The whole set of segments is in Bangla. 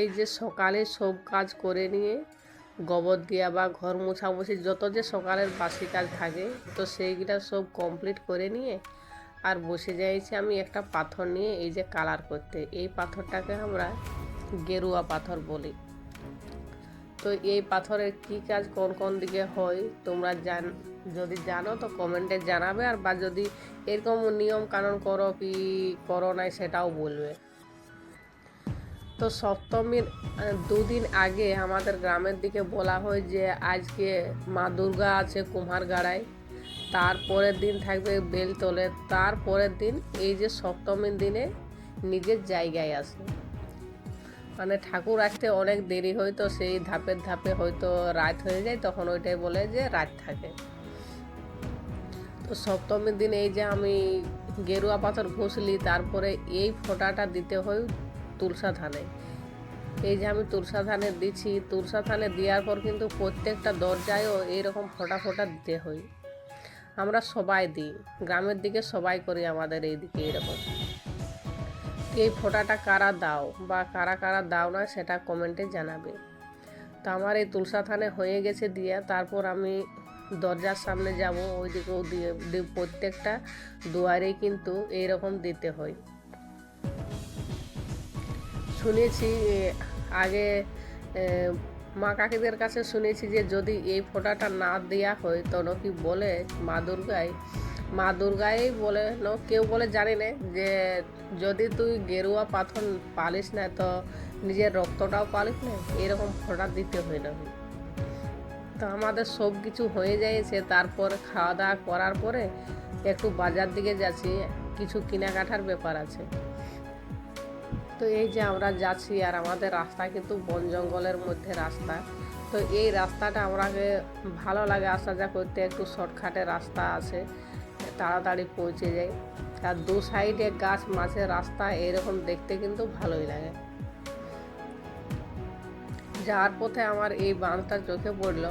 এই যে সকালে সব কাজ করে নিয়ে গোবর দেওয়া বা ঘর মোছামুছি যত যে সকালের বাসি কাজ থাকে, তো সেইগুলা সব কমপ্লিট করে নিয়ে আর বসে যাইছি আমি একটা পাথর নিয়ে এই যে কালার করতে। এই পাথরটাকে আমরা গেরুয়া পাথর বলি। তো এই পাথরের কি কাজ, কোন কোন দিকে হয়, তোমরা জান, যদি জানো তো কমেন্টে জানাবে আর বা যদি এরকম নিয়ম কানুন করো কি করো নাই সেটাও বলবে। তো সপ্তমীর দুদিন আগে আমাদের গ্রামের দিকে বলা হয় যে আজকে মা দুর্গা আছে কুমারগাড়ায় তারপরের দিন থাকবে বেলতলে তারপরের দিন এই যে সপ্তমীর দিনে নিজের জায়গায় আসে। মানে ঠাকুর আসতে অনেক দেরি হয় তো সেই ধাপের ধাপে হয়তো রাত হয়ে যায়, তখন ওইটাই বলে যে রাত থাকে। তো সপ্তমীর দিন এই যে আমি গেরুয়া পাথর ঘষলি, তারপরে এই ফোঁটাটা দিতে হয় তুলসা ধানে। এই যে আমি তুলসা ধানে দিচ্ছি, তুলসা ধানে দেওয়ার পর কিন্তু প্রত্যেকটা দরজায়ও এইরকম ফোঁটা ফোঁটা দিতে হয়। আমরা সবাই দিই, গ্রামের দিকে সবাই করি, আমাদের এই দিকে এরকম। এই ফোঁটাটা কারা দাও বা কারা কারা দাও না সেটা কমেন্টে জানাবে। তো আমার এই তুলসা থানে হয়ে গেছে দিয়ে, তারপর আমি দরজার সামনে যাব, ওইদিকেও দিয়ে প্রত্যেকটা দুয়ারেই কিন্তু এইরকম দিতে হয়। শুনেছি আগে মা কাকিদের কাছে শুনেছি যে যদি এই ফোঁটাটা না দেওয়া হয় তো নাকি বলে মা দুর্গায় মা দুর্গাই বলে, ন, কেউ বলে জানি না যে যদি তুই গেরুয়া পাথর পালিস না, তো নিজের রক্তটাও পালিস না, এরকম ফোঁটা দিতে হয় না। তো আমাদের সব কিছু হয়ে যাইছে, তারপর খাওয়া দাওয়া করার পরে একটু বাজার দিকে যাচ্ছি, কিছু কেনাকাটার ব্যাপার আছে। তো এই যে আমরা যাচ্ছি আর আমাদের রাস্তা কিন্তু বন জঙ্গলের মধ্যে রাস্তা। তো এই রাস্তাটা আমাকে ভালো লাগে আসা যা করতে, একটু শর্টকাটে রাস্তা আছে, তাড়াতাড়ি পৌঁছে যাই। আর দু সাইডে গাছ, মাঝে রাস্তা, এরকম দেখতে কিন্তু ভালোই লাগে। যাওয়ার পথে আমার এই বাঁধটা চোখে পড়ল।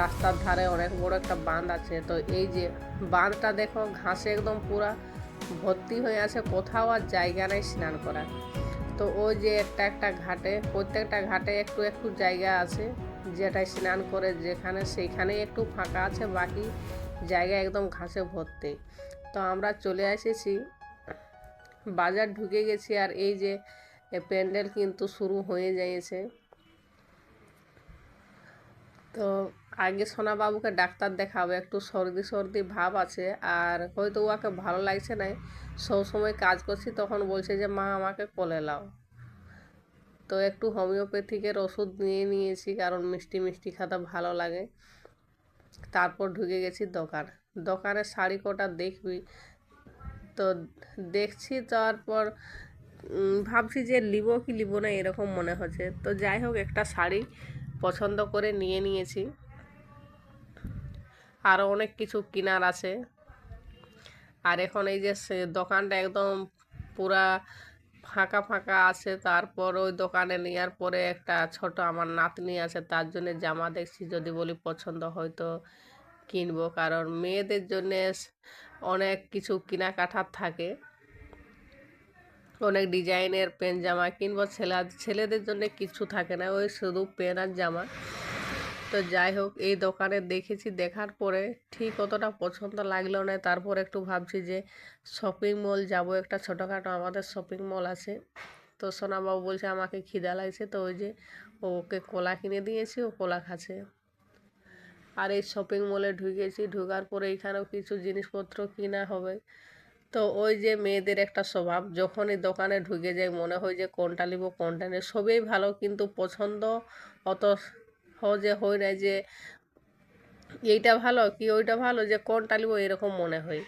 রাস্তার ধারে অনেক বড় একটা বাঁধ আছে। তো এই যে বাঁধটা দেখো, ঘাসে একদম পুরা ভর্তি হয়ে আছে, কোথাও আর জায়গা নেই স্নান করার। তো ওই যে একটা একটা ঘাটে, প্রত্যেকটা ঘাটে একটু একটু জায়গা আছে, যেটায় স্নান করে যেখানে সেইখানে একটু ফাঁকা আছে, বাকি জায়গা একদম ঘাসে ভর্তি। তো আমরা চলে এসেছি, বাজার ঢুকে গেছি আর এই যে প্যান্ডেল কিন্তু শুরু হয়ে যাইছে। তো আগে সোনাবাবুকে ডাক্তার দেখাবো, একটু সর্দি সর্দি ভাব আছে আর হয়তো ওকে ভালো লাগছে না সব সময় কাজ করছি, তখন বলছে যে, মা, আমাকে কোলে লাও তো একটু হোমিওপ্যাথিকের ওষুধ নিয়ে নিয়েছি, কারণ মিষ্টি মিষ্টি খেতে ভালো লাগে। তারপর ঢুকে গেছি দোকান। দোকানে শাড়ি কটা দেখবি। তো দেখছি, তারপর ভাবছি যে, লিবো কি লিবো না এরকম মনে হচ্ছে। তো যাই হোক, একটা শাড়ি পছন্দ করে নিয়ে নিয়েছি। আরও অনেক কিছু কেনার আছে। আর এখন এই যে দোকানটা একদম পুরা ফাঁকা ফাঁকা আছে, তারপর ওই দোকানে নেওয়ার পরে একটা ছোট আমার নাতনি আছে, তার জন্য জামা দেখছি, যদি বলি পছন্দ হয়তো কিনবো, কারণ মেয়েদের জন্যে অনেক কিছু কেনাকাটার থাকে। অনেক ডিজাইনের প্যান্ট জামা কিনবো, ছেলে, ছেলেদের জন্য কিছু থাকে না, ওই শুধু প্যান্ট আর জামা। তো যাই হোক, এই দোকানে দেখেছি, দেখার পরে ঠিক অতটা পছন্দ লাগল না। তারপর একটু ভাবছি যে শপিং মল যাব, একটা ছোটোখাটো আমাদের শপিং মল আছে। তো সোনাবাবু বলছে, আমাকে খিদা লাগছে। তো ওই যে ওকে কলা কিনে দিয়েছি, ও কলা খাচ্ছে। আর এই শপিং মলে ঢুকেছি, ঢোকার পরে এখানেও কিছু জিনিসপত্র কিনা হবে। তো ওই যে মেয়েদের একটা স্বভাব, যখনই দোকানে ঢুকে যায় মনে হয় যে কোনটা নিব, কোনটা নেই। সবই ভালো, কিন্তু পছন্দ অত সহজে হয় না যে এইটা ভালো কি ওইটা ভালো যে কোনটা নিব এরকম মনে হয়।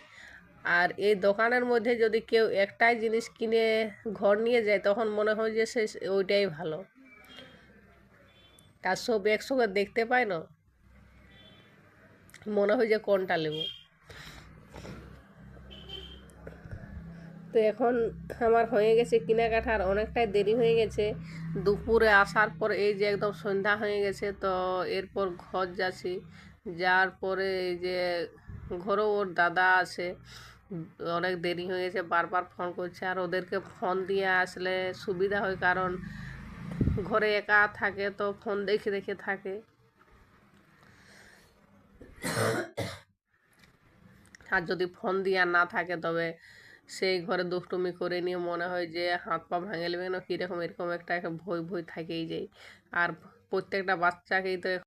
আর এই দোকানের মধ্যে যদি কেউ একটাই জিনিস কিনে ঘর নিয়ে যায় তখন মনে হয় যে সে ওইটাই ভালো। আর সব একসঙ্গে দেখতে পায় না? মনে হয় যে কোনটা নেব তো এখন আমার হয়ে গেছে কেনাকাটার অনেকটাই দেরি হয়ে গেছে। দুপুরে আসার পর এই যে একদম সন্ধ্যা হয়ে গেছে, তো এরপর ঘর যাচ্ছি। যাওয়ার পরে এই যে ঘরেও ওর দাদা আছে। অনেক দেরি হয়ে গেছে, বারবার ফোন করছে। আর ওদেরকে ফোন দিয়ে আসলে সুবিধা হয়, কারণ ঘরে একা থাকে, তো ফোন দেখে দেখে থাকে। আর যদি ফোন দিয়া না থাকে, তবে সেই ঘরে দুষ্টুমি করে নিয়ে মনে হয় যে হাত পা ভাঙে নেবে না, কীরকম এরকম একটা একটা ভয় ভয় থাকেই যায় আর প্রত্যেকটা বাচ্চাকেই তো